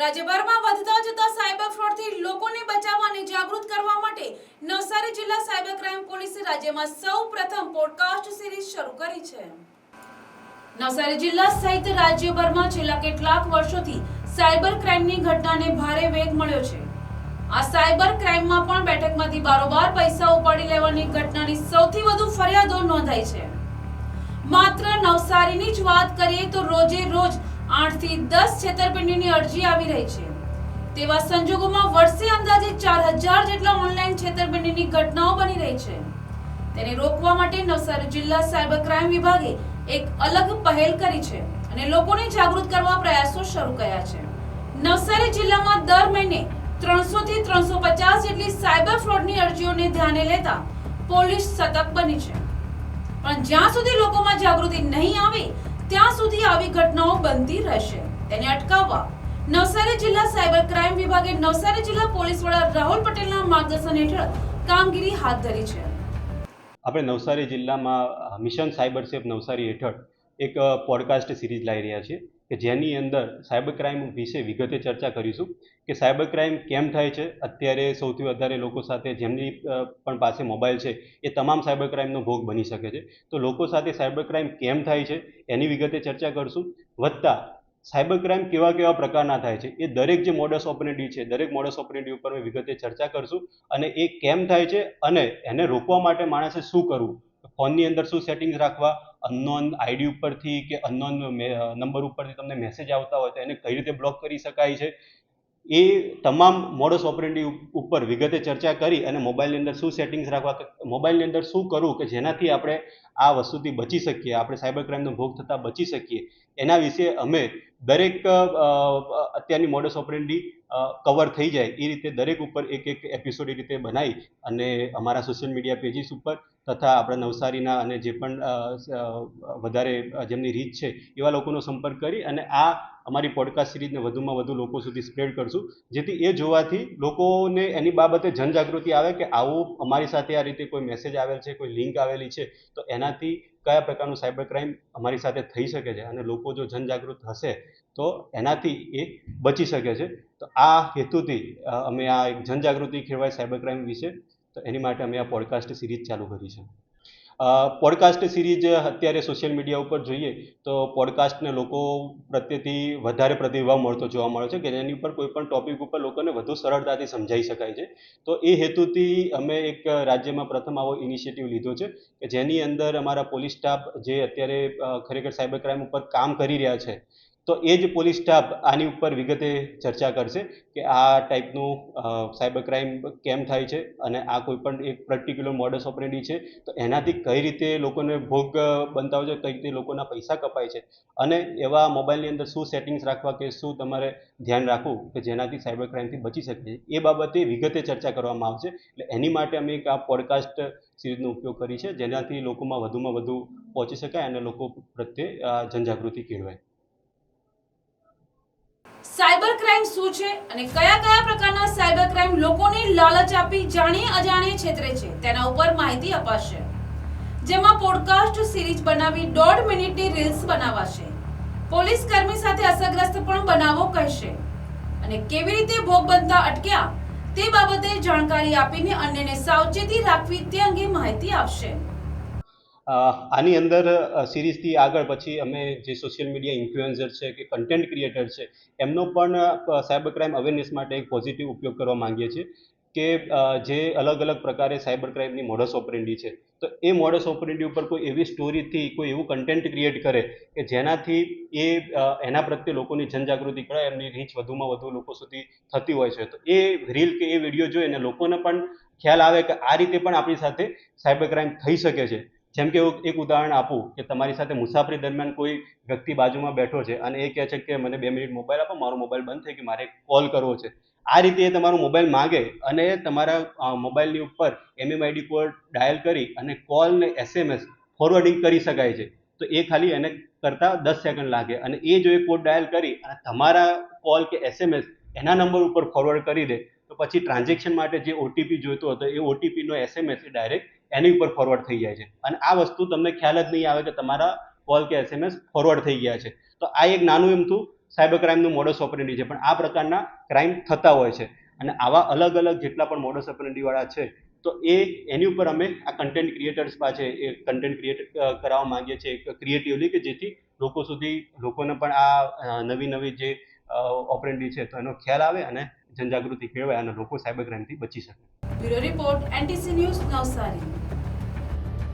રાજ્યભરમાં વધતા જતા સાયબર ફ્રોડથી લોકોને બચાવવા અને જાગૃત કરવા માટે નવસારી જિલ્લા સાયબર ક્રાઇમ પોલીસે રાજ્યમાં સૌ પ્રથમ પોડકાસ્ટ સિરીઝ શરૂ કરી છે. નવસારી જિલ્લા સહિત રાજ્યભરમાં છેલ્લા કેટલાક વર્ષોથી સાયબર ક્રાઇમની ઘટનાને ભારે વેગ મળ્યો છે. આ સાયબર ક્રાઇમમાં પણ બેઠકમાંથી બારોબાર પૈસા ઉપાડી લેવાની ઘટનાની સૌથી વધુ ફરિયાદો નોંધાઈ છે. માત્ર નવસારીની જ વાત કરીએ તો રોજે રોજ આઠથી દસ છેતરપિંડીની અરજી આવી રહી છે. તેવા સંજોગોમાં વર્ષે અંદાજે ચાર હજાર જેટલા ઓનલાઈન છેતરપિંડીની ઘટનાઓ બની રહી છે. તેને રોકવા માટે નવસારી જિલ્લા સાયબર ક્રાઇમ વિભાગે એક અલગ પહેલ કરી છે અને લોકોને જાગૃત કરવા પ્રયાસો શરૂ કર્યા છે. નવસારી જિલ્લામાં દર મહિને ત્રણસો થી ત્રણસો પચાસ જેટલી સાયબર ફ્રોડની અરજીઓને ધ્યાને લેતા પોલીસ સતર્ક બની છે. પણ જ્યાં સુધી લોકોમાં જાગૃતિ નહીં આવે ત્યાં સુધી આવી ઘટનાઓ બનતી રહેશે. તેને અટકાવવા નવસારી જિલ્લા સાયબર ક્રાઇમ વિભાગે નવસારી જિલ્લા પોલીસ વડા રાહુલ પટેલના માર્ગદર્શન હેઠળ કામગીરી હાથ ધરી છે. આપણે નવસારી જિલ્લામાં મિશન સાયબર સેફ નવસારી હેઠળ એક પોડકાસ્ટ સિરીઝ લાવી રહ્યા છીએ. કે જેની અંદર સાયબર ક્રાઇમ વિશે વિગતે ચર્ચા કરીશું કે સાયબર ક્રાઇમ કેમ થાય છે? અત્યારે સૌથી વધારે લોકો સાથે જેમની પણ પાસે મોબાઈલ છે, એ તમામ સાયબર ક્રાઇમનો ભોગ બની શકે છે. તો લોકો સાથે સાયબર ક્રાઇમ કેમ થાય છે? એની વિગતે ચર્ચા કરશું. વત્તા, સાયબર ક્રાઇમ કેવા કેવા પ્રકારના થાય છે? એ દરેક જે મોડસ ઓપરેન્ડી છે, દરેક મોડસ ઓપરેન્ડી ઉપર વિગતે ચર્ચા કરશું અને એ કેમ થાય છે અને એને રોકવા માટે માણસે શું કરવું? ફોનની અંદર શું સેટિંગ્સ રાખવા? અનનોન આઈડી ઉપરથી કે અનનોન નંબર ઉપરથી તમને મેસેજ આવતા હોય તો એને કઈ રીતે બ્લોક કરી શકાય છે? એ તમામ મોડસ ઓપરેટિવ ઉપર વિગતે ચર્ચા કરી અને મોબાઈલની અંદર શું સેટિંગ્સ રાખવા મોબાઈલની અંદર શું કરવું કે જેનાથી આપણે આ વસ્તુથી બચી શકીએ, આપણે સાયબર ક્રાઇમનો ભોગ થતાં બચી શકીએ. એના વિશે અમે દરેક અત્યારની મોડસ ઓપરેન્ડી કવર થઈ જાય, એ રીતે દરેક ઉપર એક એક એપિસોડ એ રીતે બનાવી અને અમારા સોશિયલ મીડિયા પેજીસ ઉપર તથા આપણા નવસારીના અને જે પણ વધારે જેમની રીચ છે, એવા લોકોનો સંપર્ક કરી અને આ અમારી પોડકાસ્ટ સિરીઝને વધુમાં વધુ લોકો સુધી સ્પ્રેડ કરશું. જેથી એ જોવાથી લોકોને એની બાબતે જનજાગૃતિ આવે કે આવું અમારી સાથે આ રીતે કોઈ મેસેજ આવેલ છે, કોઈ લિંક આવેલી છે, તો એનાથી કયા પ્રકારનું સાયબર ક્રાઇમ અમારી સાથે થઈ શકે છે અને લોકો જો જનજાગૃત હશે, તો એનાથી એ બચી શકે છે. તો આ હેતુથી અમે આ એક જનજાગૃતિ ખેડવાય સાયબર ક્રાઇમ વિશે, તો એની માટે અમે આ પોડકાસ્ટ સિરીઝ ચાલુ કરી છે. પોડકાસ્ટ સિરીઝ અત્યારે સોશિયલ મીડિયા ઉપર જોઈએ, તો પોડકાસ્ટને લોકો પ્રત્યેથી વધારે પ્રતિભાવ મળતો જોવા મળે છે કે જેની ઉપર કોઈ પણ ટોપિક ઉપર લોકોને વધુ સરળતાથી સમજાઈ શકાય છે. તો એ હેતુથી અમે એક રાજ્યમાં પ્રથમ આવો ઇનિશિયેટિવ લીધો છે કે જેની અંદર અમારા પોલીસ સ્ટાફ જે અત્યારે ખરેખર સાયબર ક્રાઇમ ઉપર કામ કરી રહ્યા છે તો એ જ પોલીસ સ્ટાફ આની ઉપર વિગતે ચર્ચા કરશે કે આ ટાઈપનું સાયબર ક્રાઇમ કેમ થાય છે અને આ કોઈ પણ એક પર્ટિક્યુલર મોડસ ઓપરેન્ડી છે, તો એનાથી કઈ રીતે લોકોને ભોગ બનતા હોય છે, કઈ રીતે લોકોના પૈસા કપાય છે અને એવા મોબાઈલની અંદર શું સેટિંગ્સ રાખવા કે શું તમારે ધ્યાન રાખવું કે જેનાથી સાયબર ક્રાઇમથી બચી શકે એ બાબતે વિગતે ચર્ચા કરવામાં આવશે. એટલે એની માટે અમે એક આ પોડકાસ્ટ સિરીઝનો ઉપયોગ કરી છે, જેનાથી લોકોમાં વધુમાં વધુ પહોંચી શકાય અને લોકો પ્રત્યે જનજાગૃતિ કેળવાય. સાયબર ક્રાઇમ શું છે અને કયા કયા પ્રકારના સાયબર ક્રાઇમ લોકોને લાલચ આપી જાણી અજાણે છેતરે છે તેના ઉપર માહિતી અપાશે. જેમાં પોડકાસ્ટ સિરીઝ બનાવી દોઢ મિનિટની રીલ્સ બનાવાશે. પોલીસ કર્મી સાથે અસરગ્રસ્ત પણ બનાવો કહેશે. અને કેવી રીતે ભોગ બનતા અટક્યા તે બાબતે જાણકારી આપીને અન્યને સાવચેતી રાખવી તે અંગે માહિતી આપશે. આની અંદર સિરીઝથી આગળ પછી અમે જે સોશિયલ મીડિયા ઇન્ફ્લુએન્સર છે કે કન્ટેન્ટ ક્રિએટર છે, એમનો પણ સાયબર ક્રાઇમ અવેરનેસ માટે એક પોઝિટિવ ઉપયોગ કરવા માંગીએ છીએ કે જે અલગ અલગ પ્રકારે સાયબર ક્રાઇમની મોડસ ઓપરેન્ડી છે. તો એ મોડસ ઓપરેન્ડી ઉપર કોઈ એવી સ્ટોરીથી કોઈ એવું કન્ટેન્ટ ક્રિએટ કરે કે જેનાથી એ એના પ્રત્યે લોકોની જનજાગૃતિ કરે એમની રીચ વધુમાં વધુ લોકો સુધી થતી હોય છે. તો એ રીલ કે એ વીડિયો જોઈને લોકોને પણ ખ્યાલ આવે કે આ રીતે પણ આપણી સાથે સાયબર ક્રાઇમ થઈ શકે છે. જેમ કે હું એક ઉદાહરણ આપું કે તમારી સાથે મુસાફરી દરમિયાન કોઈ વ્યક્તિ બાજુમાં બેઠો છે અને એ કહે છે કે મને બે મિનિટ મોબાઈલ આપો, મારો મોબાઈલ બંધ થઈ ગયો, મારે કોલ કરવો છે. આ રીતે એ તમારો મોબાઈલ માગે અને તમારા મોબાઈલની ઉપર એમએમઆઈડી કોડ ડાયલ કરી અને કોલ ને એસએમએસ ફોરવર્ડિંગ કરી શકાય છે. તો એ ખાલી એને કરતાં દસ સેકન્ડ લાગે અને એ જો એ કોડ ડાયલ કરી અને તમારા કોલ કે એસએમએસ એના નંબર ઉપર ફોરવર્ડ કરી દે, તો પછી ટ્રાન્ઝેક્શન માટે જે ઓટીપી જોઈતો હતો એ ઓટીપીનો એસએમએસ ડાયરેક્ટ એની ઉપર ફોરવર્ડ થઈ જાય છે. અને આ વસ્તુ તમને ખ્યાલ જ નહીં આવે કે તમારા કોલ કે એસએમએસ ફોરવર્ડ થઈ ગયા છે. તો આ એક નાનું એમથું સાયબર ક્રાઇમનું મોડસ ઓપરેન્ડી છે. પણ આ પ્રકારના ક્રાઇમ થતા હોય છે. અને આવા અલગ અલગ જેટલા પણ મોડસ ઓપરેન્ડીવાળા છે, તો એ એની ઉપર અમે આ કન્ટેન્ટ ક્રિએટર્સ પાસે એ કન્ટેન્ટ ક્રિએટ કરાવવા માંગીએ છીએ ક્રિએટિવલી કે જેથી લોકો સુધી, લોકોને પણ આ નવી નવી જે ઓપરેન્ડી છે, તો એનો ખ્યાલ આવે અને જનજાગૃતિ કેળવાય અને લોકો સાયબર ક્રાઇમથી બચી શકે. Bureau report NTC news Navsari.